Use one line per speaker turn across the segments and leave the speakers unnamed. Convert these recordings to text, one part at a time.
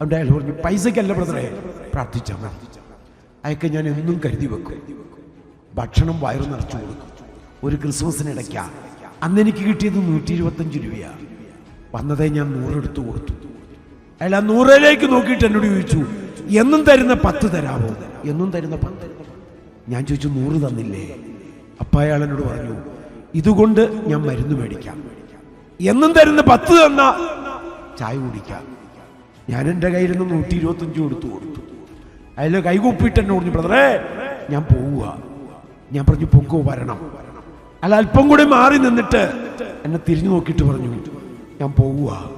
അതുകൊണ്ട് അയാൾ പറഞ്ഞു പൈസയ്ക്കല്ല ബ്രദറെ പ്രാർത്ഥിച്ചാൽ മതി. അയക്കെ ഞാൻ എന്നും കരുതി വെക്കും. ഭക്ഷണം വയറു നിറച്ചു കൊടുക്കും. ഒരു ക്രിസ്മസിനിടയ്ക്ക അന്ന് എനിക്ക് കിട്ടിയത് നൂറ്റി ഇരുപത്തഞ്ച് രൂപയാണ് വന്നതേ ഞാൻ നൂറെടുത്ത് കൊടുത്തു. അയാൾ ആ നൂറിലേക്ക് നോക്കിയിട്ട് എന്നോട് ചോദിച്ചു എന്നും തരുന്ന പത്ത് തരാമോ എന്നും തരുന്ന പത്ത്. ഞാൻ ചോദിച്ചു നൂറ് തന്നില്ലേ? അപ്പ അയാൾ എന്നോട് പറഞ്ഞു ഇതുകൊണ്ട് ഞാൻ മരുന്ന് മേടിക്കാം. എന്നും തരുന്ന പത്ത് തന്ന ചായ കുടിക്കാം. ഞാൻ എന്റെ കയ്യിൽ നിന്ന് നൂറ്റി ഇരുപത്തഞ്ച് കൊടുത്തു കൊടുത്തു. അതിൽ കൈകൂപ്പിട്ട് എന്നെ പറഞ്ഞു ബ്രദറേ ഞാൻ പോവുക. ഞാൻ പറഞ്ഞു പൊങ്കോ വരണം. അല്ല അല്പം കൂടി മാറി നിന്നിട്ട് എന്നെ തിരിഞ്ഞു നോക്കിയിട്ട് പറഞ്ഞു ഞാൻ പോവുക.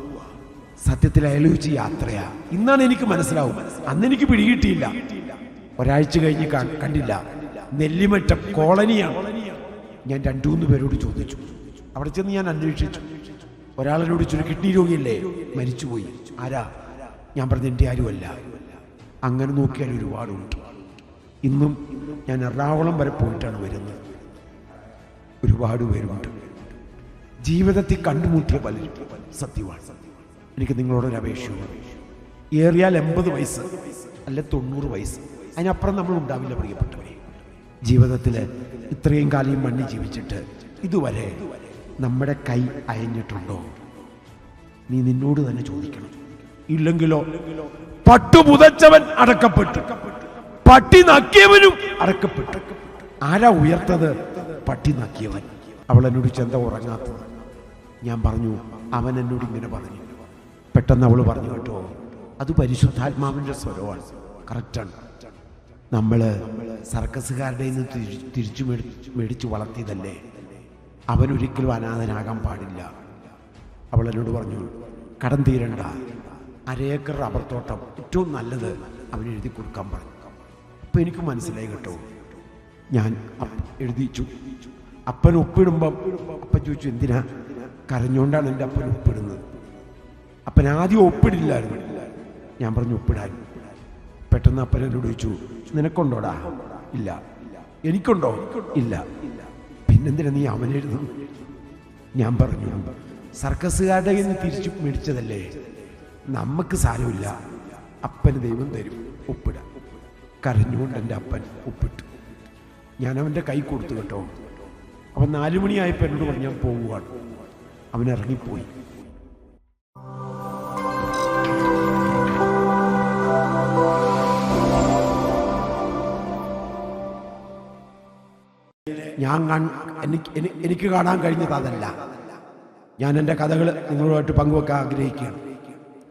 സത്യത്തിൽ അയാൾ വെച്ച് യാത്രയാ. ഇന്നാണ് എനിക്ക് മനസ്സിലാവും. അന്ന് എനിക്ക് പിടികിട്ടിയില്ല. ഒരാഴ്ച കഴിഞ്ഞ് കണ്ടില്ല. നെല്ലിമറ്റം കോളനിയാണ്. ഞാൻ രണ്ടു മൂന്ന് പേരോട് ചോദിച്ചു. അവിടെ ചെന്ന് ഞാൻ അന്വേഷിച്ചു. ഒരാളിനോട് ചുരു കിഡ്നി രോഗിയല്ലേ? മരിച്ചുപോയി. ആരാ? ഞാൻ പറഞ്ഞ എന്റെ ആരുമല്ല. അങ്ങനെ നോക്കിയാൽ ഒരുപാടുണ്ട്. ഇന്നും ഞാൻ എറണാകുളം വരെ പോയിട്ടാണ് വരുന്നത്. ഒരുപാട് പേരുണ്ട്. ജീവിതത്തിൽ കണ്ടുമുട്ടിയ പലരും. സത്യമാണ്. എനിക്ക് നിങ്ങളോടൊരു അപേക്ഷയുണ്ട്. ഏറിയാൽ എൺപത് വയസ്സ് അല്ലെ തൊണ്ണൂറ് വയസ്സ്. അതിനപ്പുറം നമ്മൾ ഉണ്ടാവില്ല പ്രിയപ്പെട്ടവരെ. ജീവിതത്തിൽ ഇത്രയും കാലം മണ്ണി ജീവിച്ചിട്ട് ഇതുവരെ നമ്മുടെ കൈ അയഞ്ഞിട്ടുണ്ടോ? നീ നിന്നോട് തന്നെ ചോദിക്കണം. ഇല്ലെങ്കിലോ? പട്ടു പുതച്ചവൻ അടക്കപ്പെട്ടു. പട്ടി നക്കിയവനും അടക്കപ്പെട്ടു. ആരാ ഉയർത്തത്? പട്ടി നക്കിയവൻ. അവൾ എന്നോട് ചെന്ത ഉറങ്ങാത്തത്? ഞാൻ പറഞ്ഞു അവൻ എന്നോട് ഇങ്ങനെ പറഞ്ഞു. പെട്ടെന്ന് അവൾ പറഞ്ഞു കേട്ടോ അത് പരിശുദ്ധാത്മാവിന്റെ സ്വരമാണ്. കറക്റ്റാണ് നമ്മൾ സർക്കസുകാരുടെ നിന്ന് തിരിച്ചു മേടി- മേടിച്ച് വളർത്തിയതല്ലേ? അവനൊരിക്കലും അനാഥനാകാൻ പാടില്ല. അവൾ എന്നോട് പറഞ്ഞു കടം തീരണ്ട. അരേക്കർ റബ്ബർ തോട്ടം ഏറ്റവും നല്ലത് എഴുതി കൊടുക്കാൻ പറഞ്ഞു. അപ്പം എനിക്ക് മനസ്സിലായി കേട്ടോ. ഞാൻ എഴുതിച്ചു. അപ്പൻ ഒപ്പിടുമ്പം അപ്പൻ ചോദിച്ചു എന്തിനാ? കരഞ്ഞുകൊണ്ടാണ് എന്റെ അപ്പൻ ഒപ്പിടുന്നത്. അപ്പൻ ആദ്യം ഒപ്പിടില്ലായിരുന്നു. ഞാൻ പറഞ്ഞു ഒപ്പിടാൻ. പെട്ടെന്ന് അപ്പൻ എന്നോട് ചോദിച്ചു നിനക്കുണ്ടോടാ? ഇല്ല. എനിക്കുണ്ടോ? ഇല്ല. പിന്നെന്തിനാ നീ അവനെഴുതുന്നു ഞാൻ പറഞ്ഞു സർക്കസുകാരുടെ കയ്യിൽ നിന്ന് തിരിച്ചു മേടിച്ചതല്ലേ? നമുക്ക് സാരമില്ല. അപ്പന് ദൈവം തരും. ഉപ്പിട കരഞ്ഞുകൊണ്ട് എന്റെ അപ്പൻ ഒപ്പിട്ടു. ഞാൻ അവന്റെ കൈ കൊടുത്തു കേട്ടോ. അവൻ നാലു മണിയായപ്പോൾ എന്നോട് പറഞ്ഞാൽ പോവുകയാണ്. അവൻ ഇറങ്ങിപ്പോയി. ഞാൻ എനിക്ക് എനി- എനിക്ക് കാണാൻ കഴിഞ്ഞത് അതല്ല. ഞാൻ എന്റെ കഥകൾ നിങ്ങളുമായിട്ട് പങ്കുവെക്കാൻ ആഗ്രഹിക്കുകയാണ്.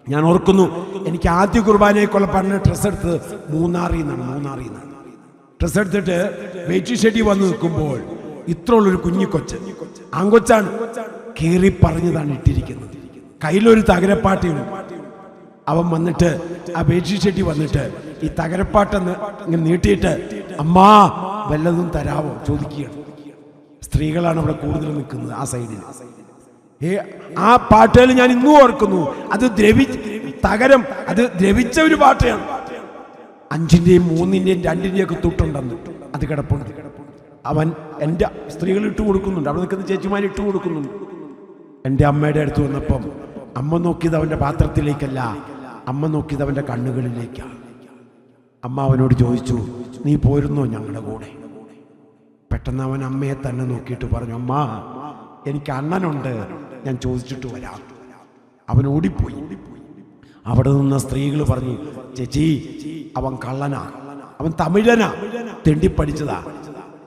ഞാൻ ഓർക്കുന്നു എനിക്ക് ആദ്യ കുർബാനയെക്കുള്ള പറഞ്ഞ ഡ്രസ്സ് എടുത്തത് മൂന്നാറിൽ നിന്നാണ് മൂന്നാറിൽ നിന്നാണ്. ഡ്രസ്സ് എടുത്തിട്ട് വെയിറ്റ് ഷെഡി വന്ന് നിൽക്കുമ്പോൾ ഇത്രയുള്ളൊരു കുഞ്ഞിക്കൊച്ച് ആങ്കൊച്ചാണ് കീറി പറഞ്ഞതാണ് ഇട്ടിരിക്കുന്നത്. കയ്യിലൊരു തകരപ്പാട്ടിയുണ്ട്. അവൻ വന്നിട്ട് ആ വെയിറ്റ് ഷെട്ടി വന്നിട്ട് ഈ തകരപ്പാട്ടെന്ന് ഇങ്ങനെ നീട്ടിയിട്ട് അമ്മാ വല്ലതും തരാവോ? ചോദിക്കുകയാണ്. സ്ത്രീകളാണ് അവിടെ കൂടുതൽ നിൽക്കുന്നത് ആ സൈഡിൽ ആ പാട്ടുകൾ ഞാൻ ഇന്നും ഓർക്കുന്നു. അത് ദ്രവി തകരം അത് ദ്രവിച്ച ഒരു പാട്ടയാണ്. അഞ്ചിന്റെയും മൂന്നിന്റെയും രണ്ടിന്റെയും ഒക്കെ തൊട്ടുണ്ടെന്ന് അത് കിടപ്പുണ്ട്. അവൻ എന്റെ സ്ത്രീകൾ ഇട്ട് കൊടുക്കുന്നുണ്ട്. അവിടെ നിൽക്കുന്ന ചേച്ചിമാർ ഇട്ട് കൊടുക്കുന്നുണ്ട്. എന്റെ അമ്മയുടെ അടുത്ത് വന്നപ്പം അമ്മ നോക്കിയത് അവന്റെ പാത്രത്തിലേക്കല്ല. അമ്മ നോക്കിയത് അവന്റെ കണ്ണുകളിലേക്കാണ്. അമ്മ അവനോട് ചോദിച്ചു നീ പോരുന്നോ ഞങ്ങളുടെ കൂടെ? പെട്ടെന്ന് അവൻ അമ്മയെ തന്നെ നോക്കിയിട്ട് പറഞ്ഞു അമ്മ എനിക്ക് അണ്ണനുണ്ട്. ഞാൻ ചോദിച്ചിട്ട് വരാം. അവൻ ഓടിപ്പോയി. അവിടെ നിന്ന സ്ത്രീകൾ പറഞ്ഞു ചേച്ചി അവൻ കള്ളനാ. അവൻ തമിഴനാ. തെണ്ടി പഠിച്ചതാ.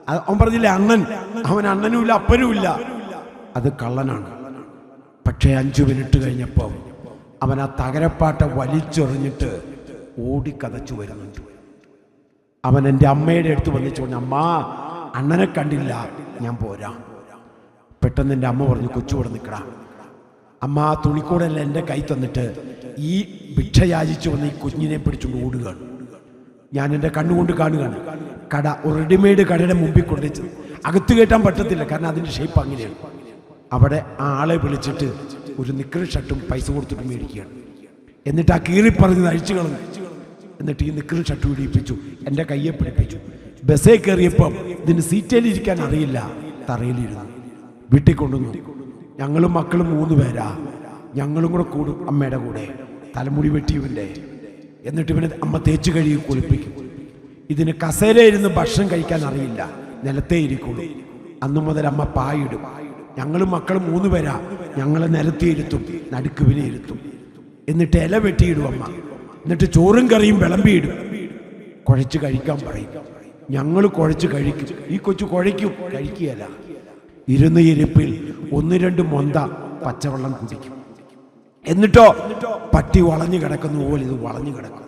അവൻ പറഞ്ഞില്ലേ അണ്ണൻ. അവൻ അണ്ണനുമില്ല അപ്പനുമില്ല. അത് കള്ളനാണ്. പക്ഷേ അഞ്ചു മിനിറ്റ് കഴിഞ്ഞപ്പോൾ അവൻ ആ തകരപ്പാട്ട വലിച്ചെറിഞ്ഞിട്ട് ഓടിക്കതച്ചു വരുന്നുണ്ട് അവൻ എന്റെ അമ്മയുടെ അടുത്ത് വന്നിച്ചു പറഞ്ഞു അമ്മ അണ്ണനെ കണ്ടില്ല. ഞാൻ പോരാ. പെട്ടെന്ന് എന്റെ അമ്മ പറഞ്ഞു കൊച്ചു ഇവിടെ നിൽക്കടാ. അമ്മ ആ തുണിക്കൂടെല്ലാം എന്റെ കൈ തന്നിട്ട് ഈ ഭിക്ഷ യാചിച്ചു വന്ന് ഈ കുഞ്ഞിനെ പിടിച്ചുകൊണ്ട് ഓടുകയാണ്. ഞാൻ എന്റെ കണ്ണുകൊണ്ട് കാണുകയാണ്. കട റെഡിമെയ്ഡ് കടയുടെ മുമ്പിൽ കൊണ്ടുവച്ച് അകത്ത് കയറ്റാൻ പറ്റത്തില്ല കാരണം അതിന്റെ ഷേപ്പ് അങ്ങനെയാണ്. അവിടെ ആ ആളെ വിളിച്ചിട്ട് ഒരു നിക്കർ ഷർട്ടും പൈസ കൊടുത്തിട്ട് മേടിക്കുകയാണ്. എന്നിട്ട് ആ കീറി പറഞ്ഞ് അഴിച്ചു കളഞ്ഞു. എന്നിട്ട് ഈ നിക്കറും ഷർട്ട് പിടിപ്പിച്ചു എന്റെ കയ്യെ പിടിപ്പിച്ചു. ബസ്സേ കയറിയപ്പം ഇതിന് സീറ്റേലിരിക്കാൻ അറിയില്ല തറയിലിരുന്നു വീട്ടിൽ കൊണ്ടുവന്നു ഞങ്ങളും മക്കളും മൂന്ന് പേരാ. ഞങ്ങളും കൂടെ കൂടും അമ്മയുടെ കൂടെ. തലമുടി വെട്ടിയവന്റെ എന്നിട്ട് ഇവനെ അമ്മ തേച്ച് കഴുകി കുളിപ്പിക്കും. ഇതിന് കസേര ഇരുന്ന് ഭക്ഷണം കഴിക്കാൻ അറിയില്ല. നിലത്തേ ഇരിക്കുള്ളൂ. അന്നു മുതൽ അമ്മ പായിടും. ഞങ്ങളും മക്കളും മൂന്ന് പേരാ. ഞങ്ങളെ നിലത്തി ഇരുത്തും നടുക്കുവിനെ ഇരുത്തും. എന്നിട്ട് ഇല വെട്ടിയിടും അമ്മ. എന്നിട്ട് ചോറും കറിയും വിളമ്പിയിടും. കുഴച്ച് കഴിക്കാൻ പറയും. ഞങ്ങൾ കുഴച്ച് കഴിക്കും. ഈ കൊച്ചു കുഴയ്ക്കും കഴിക്കുകയല്ല. ഇരുന്ന ഇരിപ്പിൽ ഒന്ന് രണ്ട് മൊന്ത പച്ചവെള്ളം കുടിക്കും. എന്നിട്ടോ പട്ടി വളഞ്ഞു കിടക്കുന്ന പോലെ ഇത് വളഞ്ഞു കിടക്കും.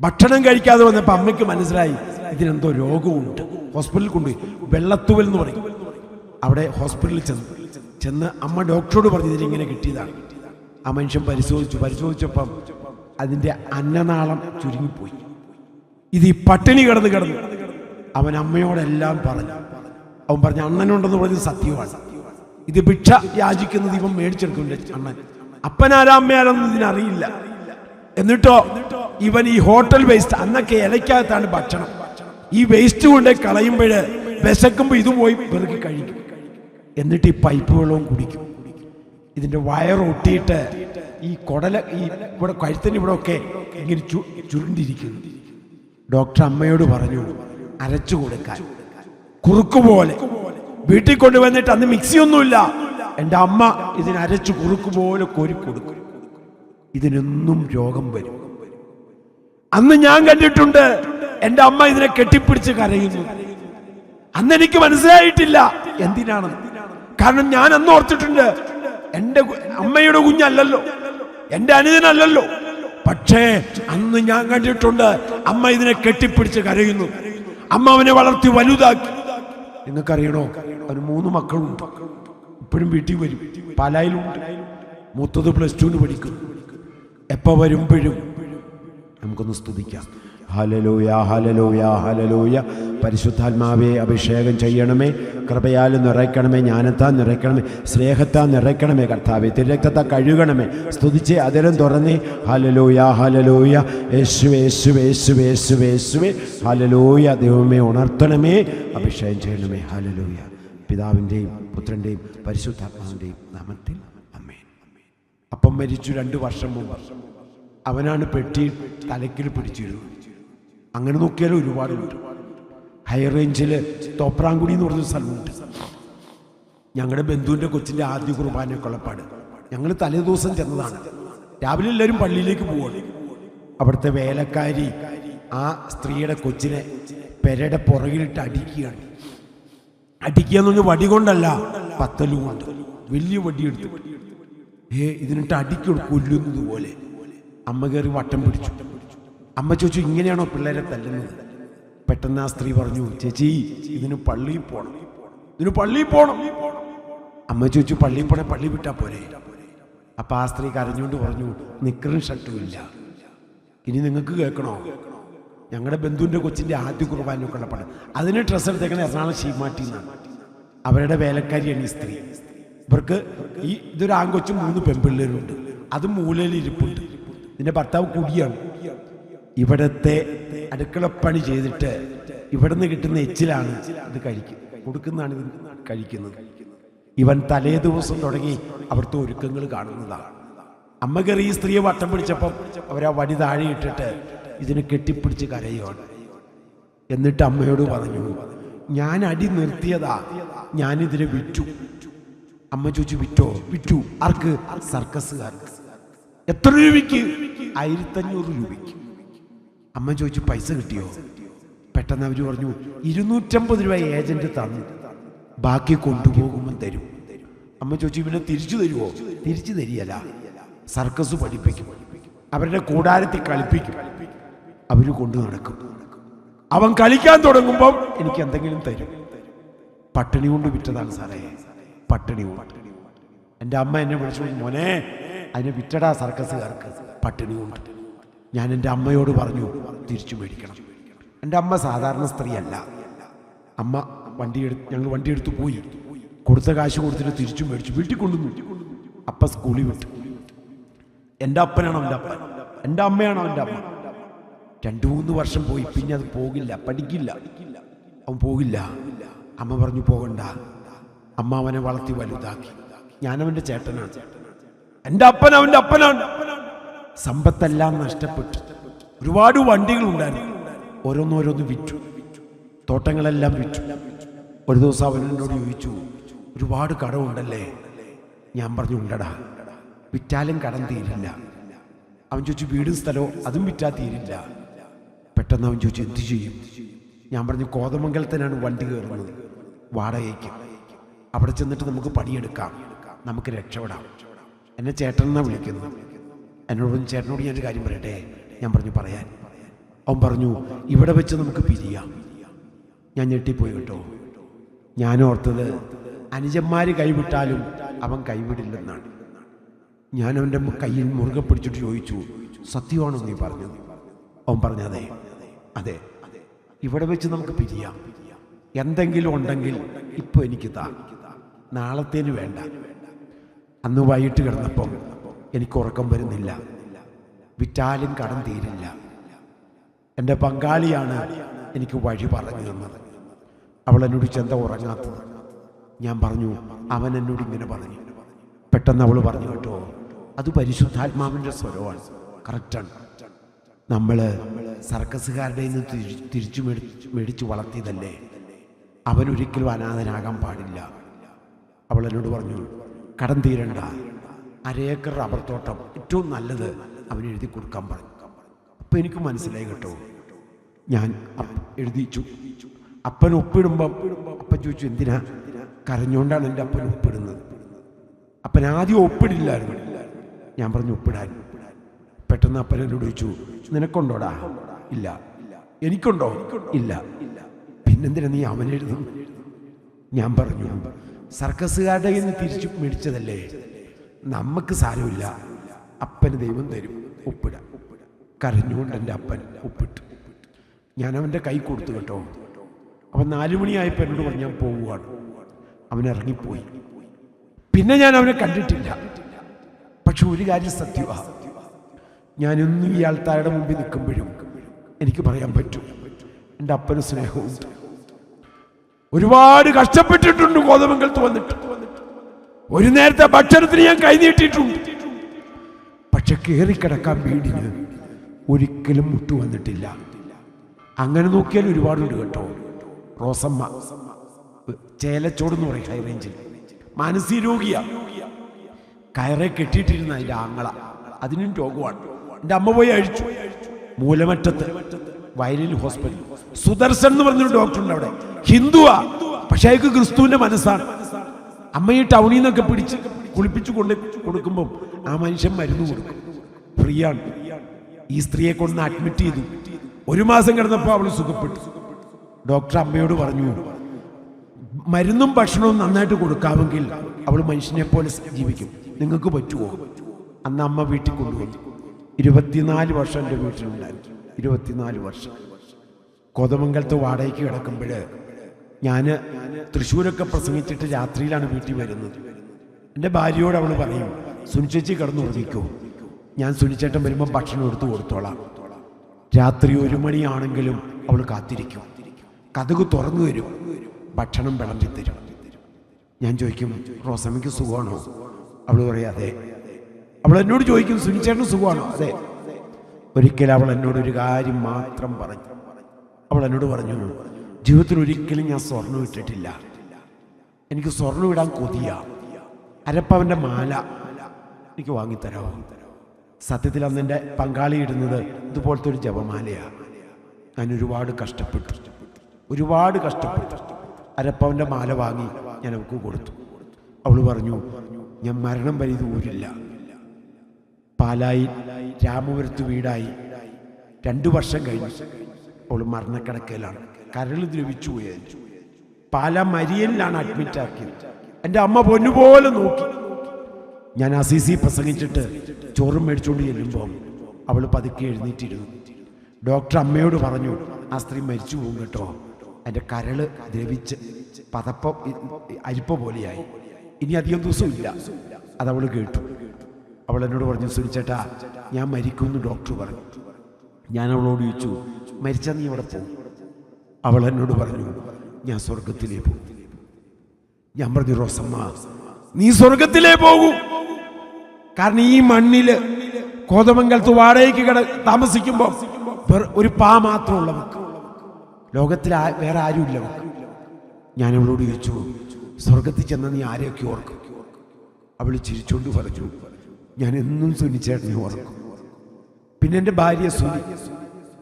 ഭക്ഷണം കഴിക്കാതെ വന്നപ്പോൾ അമ്മയ്ക്ക് മനസ്സിലായി ഇതിനെന്തോ രോഗമുണ്ട്. ഹോസ്പിറ്റലിൽ കൊണ്ടുപോയി. വെള്ളത്തുവൽ എന്ന് പറയും. അവിടെ ഹോസ്പിറ്റലിൽ ചെന്ന് ചെന്ന് അമ്മ ഡോക്ടറോട് പറഞ്ഞു ഇതിനിങ്ങനെ കിട്ടിയതാണ്. ആ മനുഷ്യൻ പരിശോധിച്ചു. പരിശോധിച്ചപ്പം അതിന്റെ അന്നനാളം ചുരുങ്ങിപ്പോയി. ഇത് ഈ പട്ടിണി കിടന്ന് കിടന്ന് അവൻ അമ്മയോടെല്ലാം പറഞ്ഞു അവൻ പറഞ്ഞു അണ്ണനുണ്ടെന്ന് പറഞ്ഞത് സത്യമാണ്. ഇത് ഭിക്ഷ യാചിക്കുന്നത് ഇവൻ മേടിച്ചെടുക്കും അണ്ണൻ. അപ്പനാരാ അമ്മയാരെന്ന് ഇതിനറിയില്ല എന്നിട്ടോ ഇവൻ ഈ ഹോട്ടൽ വേസ്റ്റ് അന്നൊക്കെ ഇലയ്ക്കകത്താണ് ഭക്ഷണം. ഈ വേസ്റ്റ് കൊണ്ട് കളയുമ്പോൾ വിശക്കുമ്പോൾ ഇത് പോയി വെറുക്കി കഴിക്കും. എന്നിട്ട് ഈ പൈപ്പ് വെള്ളവും കുടിക്കും. ഇതിന്റെ വയർ ഒട്ടിയിട്ട് ഈ കൊടല ഈ ഇവിടെ കഴുത്തിന് ഇവിടെ ഒക്കെ ഇങ്ങനെ ചുരുണ്ടിരിക്കുന്നു. ഡോക്ടർ അമ്മയോട് പറഞ്ഞു അരച്ചു കൊടുക്കാൻ. കുറുക്ക് പോലെ വീട്ടിൽ കൊണ്ടുവന്നിട്ട് അന്ന് മിക്സി ഒന്നുമില്ല എന്റെ അമ്മ ഇതിനരച്ച് കുറുക്കുപോലെ കുറുക്ക് പോലെ കോരി കൊടുക്കും. ഇതിനൊന്നും രോഗം വരും. അന്ന് ഞാൻ കണ്ടിട്ടുണ്ട് എന്റെ അമ്മ ഇതിനെ കെട്ടിപ്പിടിച്ച് കരയുന്നു. അന്ന് എനിക്ക് മനസ്സിലായിട്ടില്ല എന്തിനാണ് കാരണം ഞാൻ അന്ന് ഓർത്തിട്ടുണ്ട് എന്റെ അമ്മയുടെ കുഞ്ഞല്ലല്ലോ. എന്റെ അനുജനല്ലല്ലോ. പക്ഷേ അന്ന് ഞാൻ കണ്ടിട്ടുണ്ട് അമ്മ ഇതിനെ കെട്ടിപ്പിടിച്ച് കരയുന്നു. അമ്മ അവനെ വളർത്തി വലുതാക്കി. നിങ്ങൾക്കറിയണോ? അവന് മൂന്ന് മക്കളുണ്ട്. ഇപ്പോഴും വീട്ടിൽ വരും. പാലായിലുണ്ട്. മൂത്തത് പ്ലസ് ടുവിന് പഠിക്കും എപ്പോൾ വരുമ്പോഴും നമുക്കൊന്ന് സ്തുതിക്കാം. ഹലലൂയ ഹലലൂയ ഹലലൂയ പരിശുദ്ധാത്മാവെ അഭിഷേകം ചെയ്യണമേ. കൃപയാൽ നിറയ്ക്കണമേ ജ്ഞാനത്താൽ നിറയ്ക്കണമേ സ്നേഹത്താൽ നിറയ്ക്കണമേ കർത്താവെ. തിരക്തത്താൽ കഴുകണമേ. സ്തുതിച്ച് അതിലും തുറന്നേ ഹലലൂയ ഹലലൂയ യേശു യേശു യേശു യേശു യേശു ഹലലൂയ ദൈവമേ ഉണർത്തണമേ. അഭിഷേകം ചെയ്യണമേ. ഹലലൂയ പിതാവിന്റെയും പുത്രന്റെയും പരിശുദ്ധാത്മാവിന്റെയും നാമത്തിൽ അമ്മേ അപ്പം മരിച്ചു രണ്ട് വർഷം മുമ്പ്. അവനാണ് പെട്ടി തലക്കിൽ പിടിച്ചിരുന്നത്. അങ്ങനെ നോക്കിയാലും ഒരുപാടുണ്ട് ഹൈ റേഞ്ചിൽ തോപ്രാങ്കുടി എന്ന് പറഞ്ഞ സ്ഥലമുണ്ട്. ഞങ്ങളുടെ ബന്ധുവിന്റെ കൊച്ചിന്റെ ആദ്യ കുർബാന കൊള്ളപ്പാട്. ഞങ്ങൾ തലേദിവസം ചെന്നതാണ്. രാവിലെ എല്ലാവരും പള്ളിയിലേക്ക് പോവാണ്. അവിടുത്തെ വേലക്കാരി ആ സ്ത്രീയുടെ കൊച്ചിനെ പെരയുടെ പുറകിലിട്ട് അടിക്കുകയാണ്. അടിക്കുക എന്ന് പറഞ്ഞാൽ വടി കൊണ്ടല്ല പത്തലും കൊണ്ട്. വലിയ വടി എടുത്തിട്ട് ഏ ഇതിനിട്ട് അടിക്കും കൊല്ലുന്നത് പോലെ. അമ്മ കയറി വട്ടം പിടിച്ചു. അമ്മ ചോദിച്ചു ഇങ്ങനെയാണോ പിള്ളേരെ തല്ലുന്നത്? പെട്ടെന്ന് ആ സ്ത്രീ പറഞ്ഞു ചേച്ചി ഇതിന് പള്ളിയിൽ പോണം. ഇതിന് പള്ളിയിൽ പോണം. അമ്മ ചോദിച്ചു പള്ളിയിൽ പോണേ പള്ളി വിട്ടാ പോരെ? അപ്പൊ ആ സ്ത്രീ കരഞ്ഞുകൊണ്ട് പറഞ്ഞു നിക്കറും ഷർട്ടും ഇല്ല. ഇനി നിങ്ങൾക്ക് കേൾക്കണോ? ഞങ്ങളുടെ ബന്ധുവിന്റെ കൊച്ചിന്റെ ആദ്യ കുർബാനയൊക്കെ ഉള്ള പടം അതിന് ഡ്രസ്സ് എടുത്തേക്കണ എറണാകുളം ഷീമാറ്റി അവരുടെ വേലക്കാരിയാണ് ഈ സ്ത്രീ. ഇവർക്ക് ഈ ഇതൊരു ആൺകൊച്ചും മൂന്ന് പെൺപിള്ളേരുണ്ട്. അത് മൂലയിൽ ഇരിപ്പുണ്ട്. ഇതിന്റെ ഭർത്താവ് കുടിയാണ്. ഇവിടത്തെ അടുക്കളപ്പണി ചെയ്തിട്ട് ഇവിടെ നിന്ന് കിട്ടുന്ന എച്ചിലാണ് ഇത് കഴിക്കും കൊടുക്കുന്നതാണ് ഇത് കഴിക്കുന്നത്. ഇവൻ തലേ ദിവസം തുടങ്ങി അവിടുത്തെ ഒരുക്കങ്ങൾ കാണുന്നതാണ്. അമ്മ കയറി ഈ സ്ത്രീയെ വട്ടം പിടിച്ചപ്പം അവരാ വടി താഴെ ഇട്ടിട്ട് ഇതിനെ കെട്ടിപ്പിടിച്ച് കരയുവാണ്. എന്നിട്ട് അമ്മയോട് പറഞ്ഞു ഞാൻ അടി നിർത്തിയതാ. ഞാനിതിനെ വിറ്റു. അമ്മ ചോദിച്ചു വിറ്റോ? വിറ്റു. ആർക്ക്? സർക്കസുകാർക്ക് എത്ര രൂപയ്ക്ക്? ആയിരത്തഞ്ഞൂറ് രൂപയ്ക്ക്. അമ്മ ചോദിച്ചു പൈസ കിട്ടിയോ? പെട്ടെന്ന് അവർ പറഞ്ഞു ഇരുന്നൂറ്റമ്പത് രൂപ ഏജന്റ് തന്നു. ബാക്കി കൊണ്ടുപോകുമ്പോൾ തരും. അമ്മ ചോദിച്ചു ഇവനെ തിരിച്ചു തരുമോ തിരിച്ചു തരിയല്ല സർക്കസ് പഠിപ്പിക്കും. അവരുടെ കൂടാരത്തിൽ കളിപ്പിക്കും. അവർ കൊണ്ടു നടക്കും. അവൻ കളിക്കാൻ തുടങ്ങുമ്പോൾ എനിക്ക് എന്തെങ്കിലും തരും. പട്ടിണി കൊണ്ട് വിറ്റതാണ് സാറേ. പട്ടിണി കൊണ്ട്. എന്റെ അമ്മ എന്നെ വിളിച്ചു മോനെ അതിനെ വിറ്റടാ സർക്കസുകാർക്ക്. പട്ടിണി കൊണ്ട്. ഞാൻ എന്റെ അമ്മയോട് പറഞ്ഞു തിരിച്ചു മേടിക്കണം. എന്റെ അമ്മ സാധാരണ സ്ത്രീയല്ല. അമ്മ വണ്ടി എടുത്ത് ഞങ്ങൾ വണ്ടി എടുത്തു പോയി. കൊടുത്ത കാശ് കൊടുത്തിട്ട് തിരിച്ചു മേടിച്ചു വീട്ടിൽ കൊണ്ടുവന്നു. അപ്പ സ്കൂളിൽ വിട്ടു. എന്റെ അപ്പനാണ് അവന്റെ അപ്പൻ? എന്റെ അമ്മയാണ് അവന്റെ അമ്മ? രണ്ടു മൂന്ന് വർഷം പോയി പിന്നെ അത് പോകില്ല പഠിക്കില്ല. അവൻ പോകില്ല. അമ്മ പറഞ്ഞു പോകണ്ട. അമ്മ അവനെ വളർത്തി വലുതാക്കി. ഞാനവന്റെ ചേട്ടനാണ്. എന്റെ അപ്പൻ അവന്റെ അപ്പനാണ്. സമ്പത്തെല്ലാം നഷ്ടപ്പെട്ടു. ഒരുപാട് വണ്ടികളുണ്ടായിരുന്നു. ഓരോന്നോരോന്ന് വിറ്റു. തോട്ടങ്ങളെല്ലാം വിറ്റു. ഒരു ദിവസം അവൻ എന്നോട് ചോദിച്ചു ഒരുപാട് കടമുണ്ടല്ലേ? ഞാൻ പറഞ്ഞു ഉണ്ടടാ. വിറ്റാലും കടം തീരില്ല. അവൻ ചോദിച്ചു വീടും സ്ഥലവും അതും വിറ്റാ തീരില്ല. പെട്ടെന്ന് അവൻ ചോദിച്ചു എന്ത് ചെയ്യും? ഞാൻ പറഞ്ഞു കോതമംഗലത്തിനാണ് വണ്ടി കയറുന്നത്. വാടകയ്ക്ക്. അവിടെ ചെന്നിട്ട് നമുക്ക് പണിയെടുക്കാം. നമുക്ക് രക്ഷപ്പെടാം. എന്നെ ചേട്ടൻ എന്നാ വിളിക്കുന്നത്. എന്നോട് ചേട്ടനോട് ഞാനൊരു കാര്യം പറയട്ടെ? ഞാൻ പറഞ്ഞു പറയാൻ. അവൻ പറഞ്ഞു ഇവിടെ വെച്ച് നമുക്ക് പിരിയാം. ഞാൻ ഞെട്ടിപ്പോയി കേട്ടോ. ഞാൻ ഓർത്തത് അനുജന്മാര് കൈവിട്ടാലും അവൻ കൈവിടില്ലെന്നാണ്. ഞാൻ അവന്റെ കയ്യിൽ മുറുകെ പിടിച്ചിട്ട് ചോദിച്ചു സത്യമാണോ നീ പറഞ്ഞു അവൻ പറഞ്ഞു അതെ അതെ ഇവിടെ വെച്ച് നമുക്ക് പിരിയാം. എന്തെങ്കിലും ഉണ്ടെങ്കിൽ ഇപ്പോൾ എനിക്ക് താ. നാളത്തേന് വേണ്ട. അന്ന് വൈകിട്ട് കിടന്നപ്പം എനിക്ക് ഉറക്കം വരുന്നില്ല. വിറ്റാലും കടം തീരില്ല. എന്റെ പങ്കാളിയാണ് എനിക്ക് വഴി പറഞ്ഞു തന്നത്. അവൾ എന്നോട് ചെന്ത ഉറങ്ങാത്തത്. ഞാൻ പറഞ്ഞു അവൻ എന്നോട് ഇങ്ങനെ പറഞ്ഞു. പെട്ടെന്ന് അവൾ പറഞ്ഞു കേട്ടോ അത് പരിശുദ്ധാത്മാവിന്റെ സ്വരമാണ്. കറക്റ്റാണ് നമ്മൾ സർക്കസുകാരുടെ നിന്ന് തിരി- തിരിച്ചു മേടിച്ച് വളർത്തിയതല്ലേ? അവനൊരിക്കലും അനാഥനാകാൻ പാടില്ല. അവൾ എന്നോട് പറഞ്ഞു കടം തീരണ്ട. അരേക്കർ റബ്ബർ തോട്ടം ഏറ്റവും നല്ലത് അവന് എഴുതി കൊടുക്കാൻ പറഞ്ഞു. അപ്പം എനിക്ക് മനസ്സിലായി കേട്ടോ. ഞാൻ എഴുതിച്ചു. അപ്പൻ ഒപ്പിടുമ്പം അപ്പൻ ചോദിച്ചു എന്തിനാ? കരഞ്ഞുകൊണ്ടാണ് എന്റെ അപ്പൻ ഒപ്പിടുന്നത്. അപ്പൻ ആദ്യം ഒപ്പിടില്ലായിരുന്നു. ഞാൻ പറഞ്ഞു ഒപ്പിടാൻ. പെട്ടെന്ന് അപ്പൻ എന്നോട് ചോദിച്ചു നിനക്കുണ്ടോടാ? ഇല്ല. എനിക്കുണ്ടോ? ഇല്ല. പിന്നെന്തിനാ നീ അവനെഴുതും? ഞാൻ പറഞ്ഞു സർക്കസുകാരുടെ കയ്യിൽ നിന്ന് തിരിച്ചു മേടിച്ചതല്ലേ? നമുക്ക് സാരമില്ല. അപ്പന് ദൈവം തരും. ഉപ്പിട. കരഞ്ഞുകൊണ്ട് എന്റെ അപ്പൻ ഉപ്പിട്ട്. ഞാൻ അവന്റെ കൈ കൊടുത്തു കേട്ടോ. അവൻ നാലു മണിയായപ്പോൾ എന്നോട് പറഞ്ഞു ഞാൻ പോവുകയാണ്. അവൻ ഇറങ്ങിപ്പോയി. പിന്നെ ഞാൻ അവനെ കണ്ടിട്ടില്ല. പക്ഷെ ഒരു കാര്യം സത്യമാണ് ഞാനൊന്നും ഈ ആൾക്കാരുടെ മുമ്പിൽ നിൽക്കുമ്പോഴും എനിക്ക് പറയാൻ പറ്റും. എന്റെ അപ്പന് സ്നേഹമുണ്ട് ഒരുപാട് കഷ്ടപ്പെട്ടിട്ടുണ്ട് ഗോതമംഗലത്ത് വന്നിട്ട്. ഒരു നേരത്തെ ഭക്ഷണത്തിന് ഞാൻ കൈനീട്ടിട്ടുണ്ട് പക്ഷെ കയറിക്കിടക്കാൻ വീടിന് ഒരിക്കലും മുട്ടു വന്നിട്ടില്ല. അങ്ങനെ നോക്കിയാൽ ഒരുപാടുണ്ട് കേട്ടോ. റോസമ്മ ചേലച്ചോട് എന്ന് പറയും ഹൈ റേഞ്ചിൽ മാനസിക രോഗിയാ. കയറെ കെട്ടിയിട്ടിരുന്ന അതിന്റെ ആങ്ങള. അതിനും രോഗമാണ്. എന്റെ അമ്മ പോയി അഴിച്ചു. മൂലമറ്റത്ത് വയലിൽ ഹോസ്പിറ്റൽ സുദർശൻ എന്ന് പറഞ്ഞൊരു ഡോക്ടർ ഉണ്ട് അവിടെ. ഹിന്ദുവാ. പക്ഷെ അയാൾക്ക് ക്രിസ്തുവിന്റെ മനസ്സാണ്. അമ്മ ഈ ടൗണിൽ നിന്നൊക്കെ പിടിച്ച് കുളിപ്പിച്ചു കൊണ്ട് കൊടുക്കുമ്പോൾ ആ മനുഷ്യൻ മരുന്ന് കൊടുക്കും. ഫ്രീ ആണ് ഈ സ്ത്രീയെ കൊണ്ട് അഡ്മിറ്റ് ചെയ്തു. ഒരു മാസം കിടന്നപ്പോൾ അവൾ സുഖപ്പെട്ടു. ഡോക്ടർ അമ്മയോട് പറഞ്ഞു മരുന്നും ഭക്ഷണവും നന്നായിട്ട് കൊടുക്കാമെങ്കിൽ അവൾ മനുഷ്യനെ പോലെ ജീവിക്കും. നിങ്ങൾക്ക് പറ്റുമോ അന്ന് അമ്മ വീട്ടിൽ കൊണ്ടുപോയി. ഇരുപത്തിനാല് വർഷം എന്റെ വീട്ടിലുണ്ടായിരുന്നു. ഇരുപത്തിനാല് വർഷം. കോതമംഗലത്ത് വാടകയ്ക്ക് കിടക്കുമ്പോൾ ഞാൻ തൃശ്ശൂരൊക്കെ പ്രസംഗിച്ചിട്ട് രാത്രിയിലാണ് വീട്ടിൽ വരുന്നത്. എന്റെ ഭാര്യയോട് അവൾ പറയും സുനിച്ചേച്ചി കിടന്നുറങ്ങിക്കോ ഞാൻ സുനിച്ചേട്ടൻ വരുമ്പോൾ ഭക്ഷണം എടുത്തു കൊടുത്തോളാം. രാത്രി ഒരു മണിയാണെങ്കിലും അവൾ കാത്തിരിക്കും. കഥക് തുറന്നു വരും ഭക്ഷണം വിളമ്പി തരും. ഞാൻ ചോദിക്കും റോസമ്മയ്ക്ക് സുഖമാണോ? അവൾ പറയാം അതെ. അവൾ എന്നോട് ചോദിക്കും സുനിച്ചേട്ടന് സുഖമാണോ? അതെ. ഒരിക്കലും അവൾ എന്നോട് ഒരു കാര്യം മാത്രം പറഞ്ഞു. അവൾ എന്നോട് പറഞ്ഞു ജീവിതത്തിൽ ഒരിക്കലും ഞാൻ സ്വർണം ഇട്ടിട്ടില്ല. എനിക്ക് സ്വർണം ഇടാൻ കൊതിയ. അരപ്പവന്റെ മാല എനിക്ക് വാങ്ങിത്തരാമോ സത്യത്തിൽ അന്ന് എന്റെ പങ്കാളി ഇടുന്നത് ഇതുപോലത്തെ ഒരു ജപമാലയാണ് ഞാൻ ഒരുപാട് കഷ്ടപ്പെട്ടു. ഒരുപാട് കഷ്ടപ്പെട്ടു. അരപ്പവന്റെ മാല വാങ്ങി ഞാൻ അവൾക്ക് കൊടുത്തു. അവൾ പറഞ്ഞു ഞാൻ മരണം വരെ ഇത് ഊരില്ല. പാലായി രാമപുരത്ത് വീടായി. രണ്ടു വർഷം കഴിഞ്ഞു. അവൾ മരണക്കിടക്കയിലാണ്. കരൾ ദ്രവിച്ചു പോയു. പല മരിയലിലാണ് അഡ്മിറ്റ് ആക്കിയത്. എന്റെ അമ്മ പൊന്നുപോലെ നോക്കി. ഞാൻ അസീസി പ്രസംഗിച്ചിട്ട് ചോറും മേടിച്ചുകൊണ്ട് ചെല്ലുമ്പോൾ അവൾ പതുക്കെ എഴുന്നേറ്റിരുന്നു. ഡോക്ടർ അമ്മയോട് പറഞ്ഞു ആ സ്ത്രീ മരിച്ചു പോകും കേട്ടോ. എന്റെ കരൾ ദ്രവിച്ച് പതപ്പ അരിപ്പ പോലെയായി. ഇനി അധികം ദിവസമില്ല അതവൾ കേട്ടു. അവൾ എന്നോട് പറഞ്ഞു സുനിച്ചേട്ടാ ഞാൻ മരിക്കുമെന്ന് ഡോക്ടർ പറഞ്ഞു. ഞാൻ അവളോട് ചോദിച്ചു മരിച്ചാൽ നീ അവിടെ പോകും? അവൾ എന്നോട് പറഞ്ഞു ഞാൻ സ്വർഗത്തിലേ പോകും. ഞാൻ പറഞ്ഞു റോസമ്മ നീ സ്വർഗത്തിലേ പോകൂ. കാരണം ഈ മണ്ണിൽ കോതമംഗലത്ത് വാടകയ്ക്ക് കിട താമസിക്കുമ്പോൾ ഒരു പാ മാത്രമുള്ള ലോകത്തിൽ വേറെ ആരുമില്ല ഞാൻ അവളോട് ചോദിച്ചു സ്വർഗത്തിൽ ചെന്ന നീ ആരെയൊക്കെ ഓർക്കും? അവൾ ചിരിച്ചുകൊണ്ട് പറഞ്ഞു ഞാൻ എന്നും സുനിച്ചേട്ടനെ ഓർക്കും. പിന്നെ എന്റെ ഭാര്യ സുനി.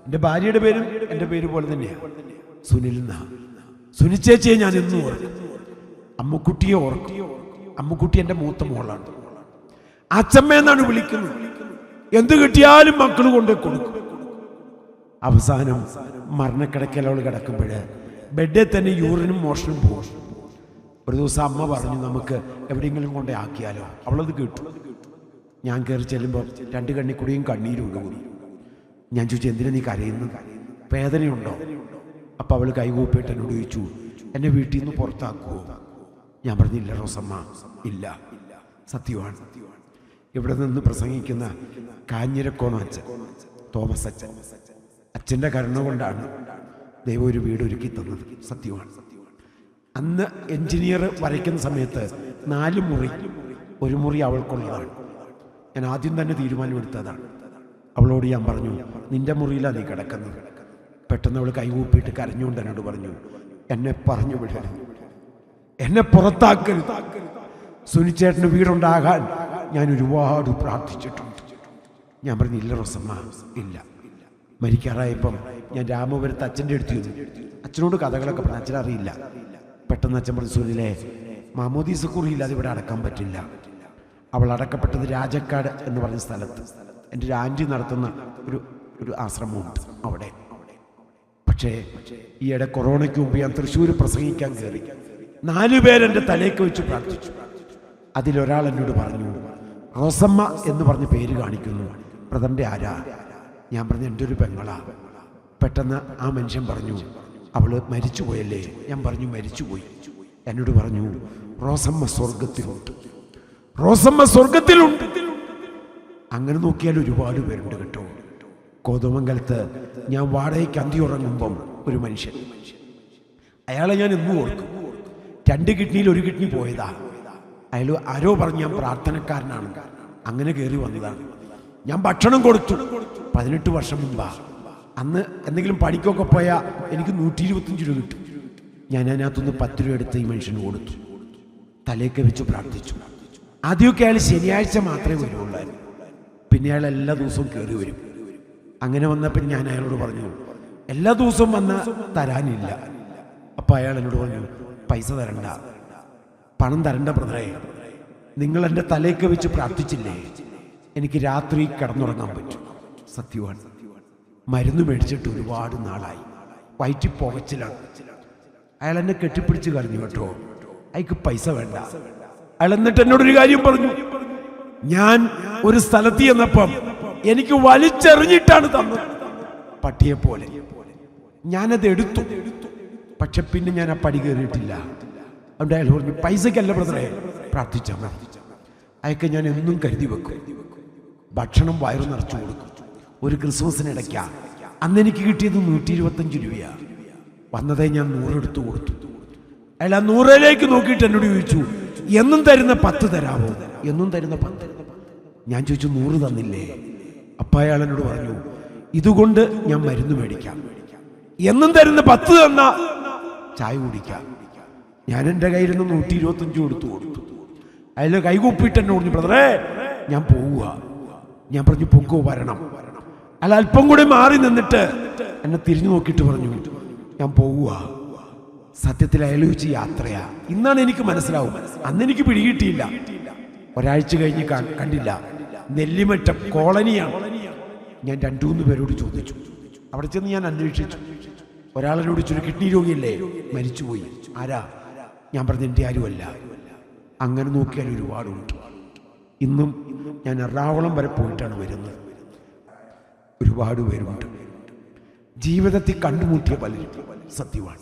എന്റെ ഭാര്യയുടെ പേരും എന്റെ പേര് പോലെ തന്നെയാണ് സുനിൽ എന്നാ സുനിച്ചേച്ചിയെ ഞാൻ എന്നും ഓർക്കും. അമ്മക്കുട്ടിയെ ഓർക്കും. അമ്മുക്കുട്ടി എന്റെ മൂത്ത മോളാണ്. അച്ഛമ്മയെന്നാണ് വിളിക്കുന്നത്. എന്ത് കിട്ടിയാലും മക്കൾ കൊണ്ട് കൊടുക്കും. അവസാനം മരണക്കിടക്കൽ അവൾ കിടക്കുമ്പോൾ ബെഡിൽ തന്നെ യൂറിനും മോഷനും പോകും. ഒരു ദിവസം അമ്മ പറഞ്ഞു നമുക്ക് എവിടെയെങ്കിലും കൊണ്ടേ ആക്കിയാലോ? അവളത് കേട്ടു. ഞാൻ കയറി ചെല്ലുമ്പോൾ രണ്ട് കണ്ണിക്കുടിയും കണ്ണീരും ഉണ്ടാകും ഞാൻ ചോദിച്ചു എന്തിനാ നീ കരയുന്നു വേദനയുണ്ടോ? അപ്പം അവൾ കൈകൂപ്പിട്ട് എന്നോട് ചോദിച്ചു എന്നെ വീട്ടിൽ നിന്ന് പുറത്താക്കുമോ ഞാൻ പറഞ്ഞില്ല റോസമ്മ ഇല്ല. സത്യമാണ് ഇവിടെ നിന്ന് പ്രസംഗിക്കുന്ന കാഞ്ഞിരക്കോണം അച്ഛൻ തോമസ് അച്ഛൻ. അച്ഛന്റെ കരുണ കൊണ്ടാണ് ദൈവം ഒരു വീട് ഒരുക്കി തന്നത്. സത്യമാണ് അന്ന് എഞ്ചിനീയർ വരയ്ക്കുന്ന സമയത്ത് നാല് മുറി ഒരു മുറി അവൾക്കുള്ളതാണ്. ഞാൻ ആദ്യം തന്നെ തീരുമാനമെടുത്തതാണ്. അവളോട് ഞാൻ പറഞ്ഞു നിന്റെ മുറിയിലാണ് നീ കിടക്കുന്നത്. പെട്ടെന്ന് അവൾ കൈകൂപ്പിയിട്ട് കരഞ്ഞുകൊണ്ട് എന്നോട് പറഞ്ഞു എന്നെ പറഞ്ഞു വിടരുത്. എന്നെ പുറത്താക്കരുത്. സുനിച്ചേട്ടന് വീടുണ്ടാകാൻ ഞാൻ ഒരുപാട് പ്രാർത്ഥിച്ചിട്ടുണ്ട്. ഞാൻ പറഞ്ഞു ഇല്ല റോസമ്മ ഇല്ല. മരിക്കാറായപ്പം ഞാൻ രാമപുരത്ത് അച്ഛന്റെ അടുത്ത് ചെന്നു. അച്ഛനോട് കഥകളൊക്കെ പറഞ്ഞു അച്ഛൻ അറിയില്ല. പെട്ടെന്ന് അച്ഛൻ പറഞ്ഞു സുനിലെ മാമോദീസ കുറിയില്ലാതെ ഇവിടെ അടക്കാൻ പറ്റില്ല. അവൾ അടക്കപ്പെട്ടത് രാജക്കാട് എന്ന് പറഞ്ഞ സ്ഥലത്ത്. എന്റെ ഒരു ആന്റി നടത്തുന്ന ഒരു ഒരു ആശ്രമമുണ്ട് അവിടെ. പക്ഷേ ഈയിടെ കൊറോണയ്ക്ക് മുമ്പ് ഞാൻ തൃശ്ശൂർ പ്രസംഗിക്കാൻ കയറി നാലു പേരെന്റെ തലേക്ക് വെച്ച് പ്രാർത്ഥിച്ചു. അതിലൊരാൾ എന്നോട് പറഞ്ഞു റോസമ്മ എന്ന് പറഞ്ഞ് പേര് കാണിക്കുന്നു. ബ്രദറിന്റെ ആരാ? ഞാൻ പറഞ്ഞു എന്റെ ഒരു പെങ്ങളാ. പെട്ടെന്ന് ആ മനുഷ്യൻ പറഞ്ഞു അവൾ മരിച്ചു പോയല്ലേ? ഞാൻ പറഞ്ഞു മരിച്ചു പോയി. എന്നോട് പറഞ്ഞു റോസമ്മ സ്വർഗത്തിലുണ്ട് റോസമ്മ സ്വർഗത്തിലുണ്ട് അങ്ങനെ നോക്കിയാൽ ഒരുപാട് പേരുണ്ട് കേട്ടോ. കോതമംഗലത്ത് ഞാൻ വാടകയ്ക്ക് അന്തി ഉറങ്ങുമ്പം ഒരു മനുഷ്യൻ. അയാളെ ഞാൻ എന്നും ഓർക്കും. രണ്ട് കിഡ്നിയിൽ ഒരു കിഡ്നി പോയതാ. അയാൾ ആരോ പറഞ്ഞ് ഞാൻ പ്രാർത്ഥനക്കാരനാണ്. അങ്ങനെ കയറി വന്നതാണ്. ഞാൻ ഭക്ഷണം കൊടുത്തു. പതിനെട്ട് വർഷം മുമ്പാ. അന്ന് എന്തെങ്കിലും പഠിക്കൊക്കെ പോയാൽ എനിക്ക് നൂറ്റി ഇരുപത്തഞ്ച് രൂപ കിട്ടും. ഞാൻ അതിനകത്തുനിന്ന് പത്ത് രൂപ എടുത്ത് ഈ മനുഷ്യന് കൊടുത്തു. തലേക്ക് വെച്ച് പ്രാർത്ഥിച്ചു. ആദ്യമൊക്കെ അയാൾ ശനിയാഴ്ച മാത്രമേ വരുള്ളൂ പിന്നെ അയാൾ എല്ലാ ദിവസവും കയറി വരും. അങ്ങനെ വന്നപ്പോൾ ഞാൻ അയാളോട് പറഞ്ഞു എല്ലാ ദിവസവും വന്ന തരാനില്ല. അപ്പം അയാൾ എന്നോട് പറഞ്ഞു പൈസ തരണ്ട. പണം തരണ്ട ബ്രദറെ. നിങ്ങൾ എന്റെ തലേക്ക് വെച്ച് പ്രാർത്ഥിച്ചില്ലേ? എനിക്ക് രാത്രി കിടന്നുറങ്ങാൻ പറ്റും. സത്യമാണ് മരുന്ന് മേടിച്ചിട്ട് ഒരുപാട് നാളായി. വയറ്റി പുകച്ചിലാണ്. അയാൾ എന്നെ കെട്ടിപ്പിടിച്ച് കരഞ്ഞു കേട്ടോ. അയാൾക്ക് പൈസ വേണ്ട. അയാൾ എന്നിട്ട് എന്നോടൊരു കാര്യം പറഞ്ഞു. ഞാൻ ഒരു സ്ഥലത്ത് ചെന്നപ്പം എനിക്ക് വലിച്ചെറിഞ്ഞിട്ടാണ് തന്നത്. പട്ടിയെ പോലെ. ഞാനത് എടുത്തു. പക്ഷെ പിന്നെ ഞാൻ ആ പടി കയറിയിട്ടില്ല. അവിടെ അയാൾ പറഞ്ഞു പൈസക്കല്ല ബ്രദറെ പ്രാർത്ഥിച്ചാൽ മതി. അയക്കെ ഞാൻ എന്നും കരുതി വെക്കും. ഭക്ഷണം വയറു നിറച്ചു കൊടുക്കും. ഒരു ക്രിസ്മസിനിടയ്ക്ക അന്ന് എനിക്ക് കിട്ടിയത് നൂറ്റി ഇരുപത്തഞ്ച് രൂപയാ. വന്നതേ ഞാൻ നൂറെടുത്ത് കൊടുത്തു. അയാൾ ആ നൂറിലേക്ക് നോക്കിയിട്ട് എന്നോട് ചോദിച്ചു എന്നും തരുന്ന പത്ത് തരാമോ എന്നും തരുന്ന പത്ത്. ഞാൻ ചോദിച്ചു നൂറ് തന്നില്ലേ? എന്നോട് പറഞ്ഞു ഇതുകൊണ്ട് ഞാൻ മരുന്ന് മേടിക്കാം. എന്നും തരുന്ന പത്ത് തന്ന ചായ കുടിക്കാം. ഞാൻ എന്റെ കയ്യിൽ നിന്ന് നൂറ്റി ഇരുപത്തഞ്ച് കൊടുത്തു. കൊടുത്തു അയാൾ കൈകൂപ്പിട്ട് എന്നെ പറഞ്ഞു ബ്രദറേ ഞാൻ പോവുക. ഞാൻ പറഞ്ഞു പൊക്കോ വരണം. അയാൾ അല്പം കൂടി മാറി നിന്നിട്ട് എന്നെ തിരിഞ്ഞു നോക്കിയിട്ട് പറഞ്ഞു ഞാൻ പോവുക. സത്യത്തിൽ അയാൾ വെച്ച് യാത്രയാ. ഇന്നാണ് എനിക്ക് മനസ്സിലാവും. അന്ന് എനിക്ക് പിടികിട്ടിയില്ല. ഒരാഴ്ച കഴിഞ്ഞ് കണ്ടില്ല. നെല്ലിമറ്റം കോളനിയാണ്. ഞാൻ രണ്ടു മൂന്ന് പേരോട് ചോദിച്ചു. അവിടെ ചെന്ന് ഞാൻ അന്വേഷിച്ചു. ഒരാളിനോട് ചൊല്ലി കിഡ്നി രോഗിയല്ലേ? മരിച്ചുപോയി. ആരാ? ഞാൻ പറഞ്ഞ എന്റെ ആരുമല്ല. അങ്ങനെ നോക്കിയാൽ ഒരുപാടുണ്ട്. ഇന്നും ഞാൻ എറണാകുളം വരെ പോയിട്ടാണ് വരുന്നത്. ഒരുപാട് പേരുണ്ട്. ജീവിതത്തിൽ കണ്ടുമുട്ടിയ പലരും സത്യമാണ്.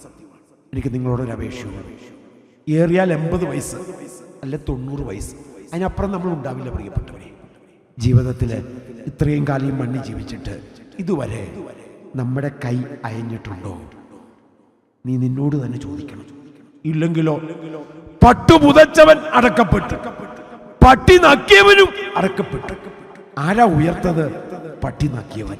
എനിക്ക് നിങ്ങളോടൊരു അപേക്ഷയുണ്ട്. ഏറിയാൽ എൺപത് വയസ്സ് അല്ലെ തൊണ്ണൂറ് വയസ്സ്. അതിനപ്പുറം നമ്മൾ ഉണ്ടാവില്ല പ്രിയപ്പെട്ടവരെ. ജീവിതത്തിൽ ഇത്രയും കാലം ഈ മണ്ണി ജീവിച്ചിട്ട് ഇതുവരെ നമ്മുടെ കൈ അയഞ്ഞിട്ടുണ്ടോ? നീ നിന്നോട് തന്നെ ചോദിക്കണം. ഇല്ലെങ്കിലോ പട്ടു പട്ടുപുതച്ചവൻ അടക്കപ്പെട്ടു. പട്ടി നക്കിയവനും അടക്കപ്പെട്ടു. ആരാ ഉയർത്തത്? പട്ടി നക്കിയവൻ.